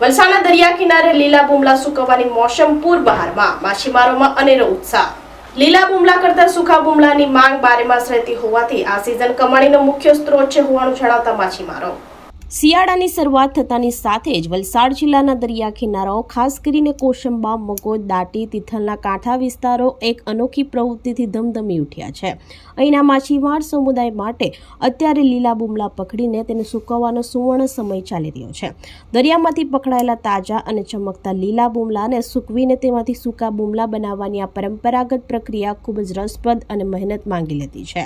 વલસાડના દરિયા કિનારે લીલા બુમલા સુકવવાની મોસમ પૂર બહારમાં. માછીમારોમાં અનેરો ઉત્સાહ. લીલા બુમલા કરતા સુખા બુમલાની માંગ બારેમાસ રહેતી હોવાથી આ સિઝન કમાણીનો મુખ્ય સ્ત્રોત છે હોવાનું જણાવતા માછીમારો. શિયાળાની શરૂઆત થતાની સાથે જ વલસાડ જિલ્લાના દરિયા કિનારાઓ, ખાસ કરીને કોશંબા, મગોદ, દાટી, તિથલના કાંઠા વિસ્તારો એક અનોખી પ્રવૃત્તિથી ધમધમી ઉઠ્યા છે. અહીંના માછીમાર સમુદાય માટે અત્યારે લીલા બુમલા પકડીને તેને સૂકવવાનો સુવર્ણ સમય ચાલી રહ્યો છે. દરિયામાંથી પકડાયેલા તાજા અને ચમકતા લીલા બુમલાને સૂકવીને તેમાંથી સૂકા બુમલા બનાવવાની આ પરંપરાગત પ્રક્રિયા ખૂબ જ રસપ્રદ અને મહેનત માંગી લેતી છે.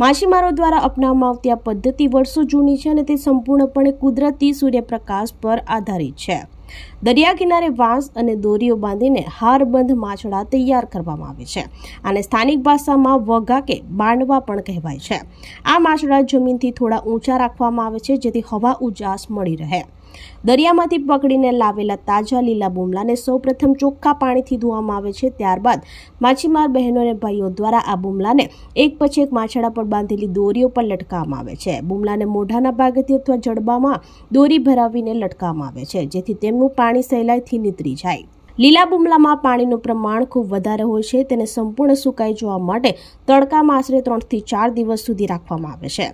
માછીમારો દ્વારા અપનાવવામાં આવતી આ પદ્ધતિ વર્ષો જૂની છે અને તે સંપૂર્ણપણે કુદરતી સૂર્યપ્રકાશ પર આધારિત છે. દરિયા કિનારે વાંસ અને દોરીઓ બાંધીને હારબંધ માછડા તૈયાર કરવામાં આવે છે અને સ્થાનિક ભાષામાં વગા કે બાંડવા પણ કહેવાય છે. આ માછડા જમીનથી થોડા ઊંચા રાખવામાં આવે છે જેથી હવા ઉજાસ મળી રહે. દરિયામાંથી પકડીને લાવેલા તાજા લીલા બુમલાને સૌપ્રથમ ચોખ્ખા પાણીથી ધોવામાં આવે છે. ત્યારબાદ માછીમાર બહેનો અને ભાઈઓ દ્વારા આ બુમલાને એક પછી એક માછડા પર બાંધેલી દોરીઓ પર લટકાવવામાં આવે છે. બુમલાને મોઢાના ભાગેથી અથવા જડબામાં દોરી ભરાવીને લટકાવવામાં આવે છે, જેથી તેમનું પાણી સહેલાઈથી નીતરી જાય. લીલા બુમલામાં પાણીનું પ્રમાણ ખૂબ વધારે હોય છે, તેને સંપૂર્ણ સુકાઈ જવા માટે તડકામાં આશરે ત્રણથી ચાર દિવસ સુધી રાખવામાં આવે છે.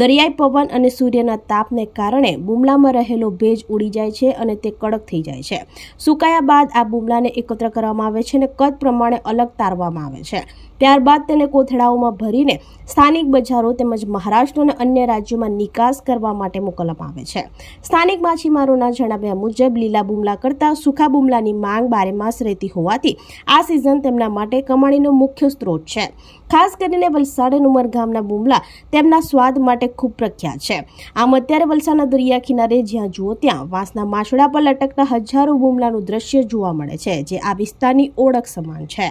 દરિયાઈ પવન અને સૂર્યના તાપને કારણે બુમલામાં રહેલો ભેજ ઉડી જાય છે અને તે કડક થઈ જાય છે. સુકાયા બાદ આ બુમલાને એકત્ર કરવામાં આવે છે અને કદ પ્રમાણે અલગ તારવામાં આવે છે. ત્યારબાદ તેને કોથળાઓમાં ભરીને સ્થાનિક બજારો તેમજ મહારાષ્ટ્ર અને અન્ય રાજ્યોમાં નિકાસ કરવા માટે મોકલવામાં આવે છે. સ્થાનિક માછીમારોના જણાવ્યા મુજબ, લીલા બુમલા કરતાં સૂકા બુમલાની માંગ બારેમાસ રહેતી હોવાથી આ સિઝન તેમના માટે કમાણીનો મુખ્ય સ્ત્રોત છે. ખાસ કરીને વલસાડ અને ઉમરગામના બુમલા તેમના સ્વાદ માટે ખૂબ પ્રખ્યાત છે. આમ અત્યારે વલસાડના દરિયા કિનારે જ્યાં જુઓ ત્યાં વાંસના માછડા પર લટકતા હજારો બુમલાનું દ્રશ્ય જોવા મળે છે, જે આ વિસ્તારની ઓળખ સમાન છે.